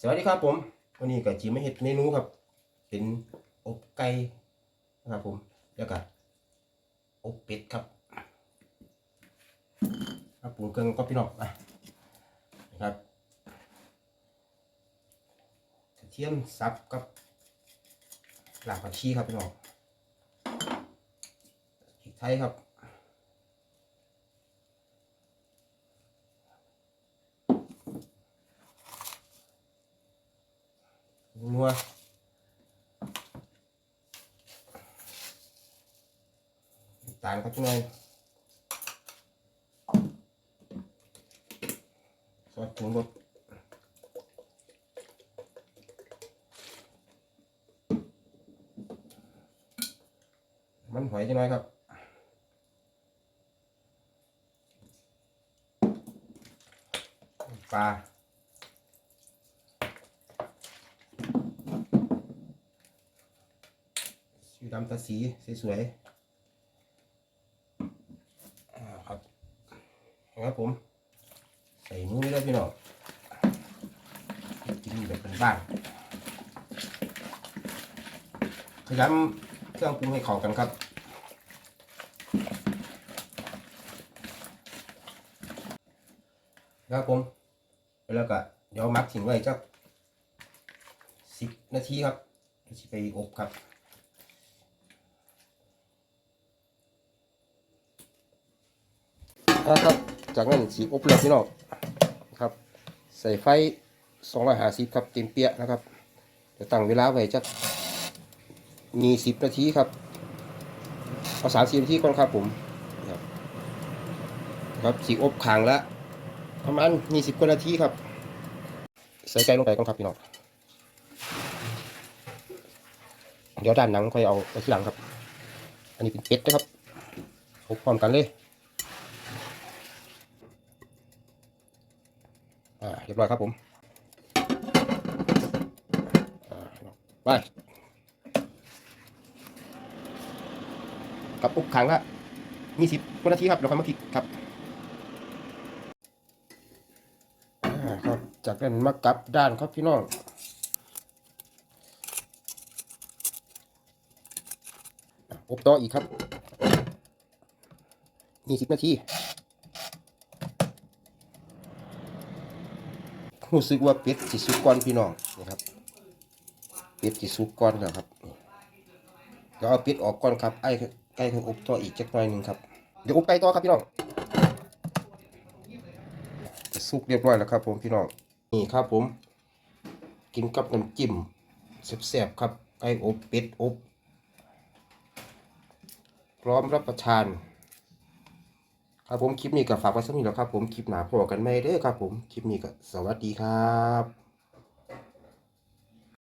สวัสดีครับผมวันนี้ก็จีไมาเห็ดเมนูครับ เป็นอบไก่นะครับผมแล้วก็อบเป็ดครับครับปรุงเครื่องก็พี่น้องอะนะครับกระเทียมสับกับหลากผักชีครับพี่น้องพริกไทยครับ นัวน้ำตาลครับพี่น้อยซอสปรุงรสมันหอยจังน้อยครับ ปลา สี ดำตาสีสวยๆอ่าครับครับผม ใส่มือไม่ได้พี่น้องกินแบบเป็นบ้านขยำเครื่องปรุงให้เข้ากันครับครับผมแล้วก็เดี๋ยวมักทิ้งไว้จักสิบนาทีครับจะไปอบครับ นะครับ จากนั้นสีอบแล้วพี่น้องครับ ใส่ไฟ250ครับเต็มเปียะนะครับจะตั้งเวลาไว้จักมี10นาทีครับเอา30นาทีก่อนครับผมครับสีอบขังละประมาณ20กว่านาทีครับ ใส่ไก่ลงไปก่อนครับพี่น้องเดี๋ยวด้านหนังค่อยเอาไปทีหลังครับ อันนี้เป็นเป็ดนะครับอบพร้อมกันเลย อ่าเรียบร้อยครับผมไปกับอุกขังละมีสิบว่านาทีครับเดี๋ยวค่อยมาพลิกครับครับ จากนั้นมากลับด้านครับพี่น้องอบต่ออีกครับมีสิบนาที รู้สึกว่าเป็ดสิสุกก่อนพี่น้องนะครับเป็ดสิสุกก่อนแล้วครับเดี๋ยวเอาเป็ดออกก่อนครับไอ้ไก่ของอบต่ออีกจักหน่อยหนึ่งครับเดี๋ยวอบไก่ต่อครับพี่น้องสุกเรียบร้อยแล้วครับ ผมพี่น้องนี่ครับผม กินกับน้ำจิ้มแซ่บๆครับไก่อบเป็ดอบพร้อมรับประทาน ครับผมคลิปนี้ก็ฝากไว้สักนิดแล้วครับผมคลิปหนาพอกันไม่เด้อครับผมคลิปนี้ก็สวัสดีครับ